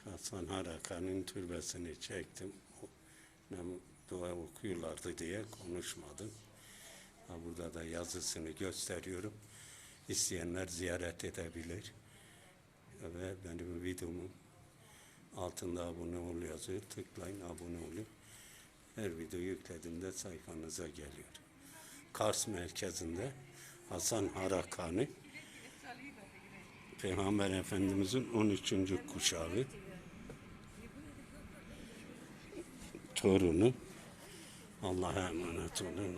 Hasan Haraka'nın türbesini çektim. Nem dua okuyorlardı diye konuşmadım. Burada da yazısını gösteriyorum. İsteyenler ziyaret edebilir. Ve benim videomun altında abone ol yazıyor. Tıklayın abone olun. Her video yüklediğimde sayfanıza geliyor. Kars merkezinde Hasan Harakani Peygamber Efendimizin 13. kuşağı torunu Allah'a emanet olun.